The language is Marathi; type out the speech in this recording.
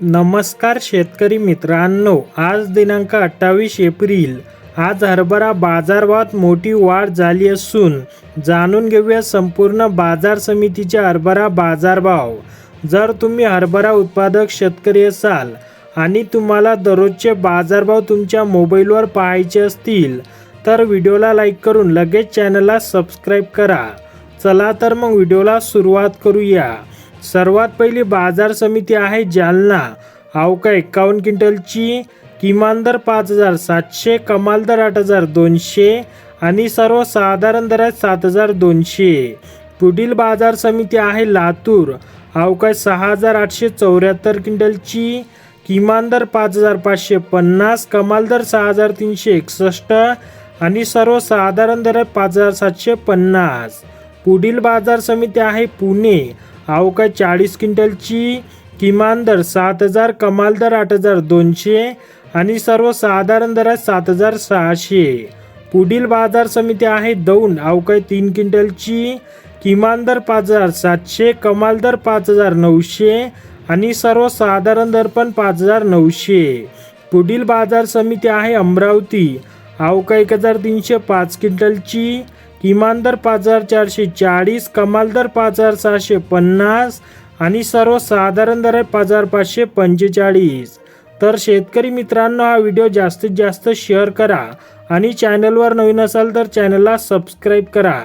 नमस्कार शेतकरी मित्रांनो आज दिनांक अठ्ठावीस एप्रिल. आज हरभरा बाजारभावात मोठी वाढ झाली असून जाणून घेऊया संपूर्ण बाजार समितीचे हरभरा बाजारभाव. जर तुम्ही हरभरा उत्पादक शेतकरी असाल आणि तुम्हाला दररोजचे बाजारभाव तुमच्या मोबाईलवर पाहायचे असतील तर व्हिडिओला लाईक करून लगेच चॅनलला सबस्क्राईब करा. चला तर मग व्हिडिओला सुरुवात करूया. सर्वात पहिली बाजार समिती आहे जालना. अवका एक्कावन्न क्विंटलची किमान दर पाच हजार सातशे कमाल दर आठ हजार दोनशे आणि सर्वसाधारण दर आहे सात हजार दोनशे. पुढील बाजार समिती आहे लातूर. अवकाश सहा हजार आठशे चौऱ्याहत्तर क्विंटलची किमान दर पाच हजार पाचशे पन्नास कमाल दर सहा हजार तीनशे एकसष्ट आणि सर्वसाधारण दर आहे पाच हजार सातशे पन्नास. पुढील बाजार समिती आहे पुणे. अवकाश चाळीस क्विंटलची किमान दर? सात हजार कमाल दर आठ हजार दोनशे आणि सर्वसाधारण दर आहे सात हजार सहाशे. पुढील बाजार समिती आहे दौंड. अवकाश तीन क्विंटलची किमान दर पाच हजार सातशे कमाल दर पाच हजार नऊशे आणि सर्वसाधारण दर पण पाच हजार नऊशे. पुढील बाजार समिती आहे अमरावती. अवका एक हजार तीनशे पाच क्विंटलची किमान दर पाच हजार चारशे चाळीस कमाल दर पाच हजार सहाशे पन्नास आणि सर्वसाधारण दर आहे पाच हजार पाचशे पंचेचाळीस. तर शेतकरी मित्रांनो हा व्हिडिओ जास्तीत जास्त शेअर करा आणि चॅनलवर नवीन असाल तर चॅनलला सबस्क्राईब करा.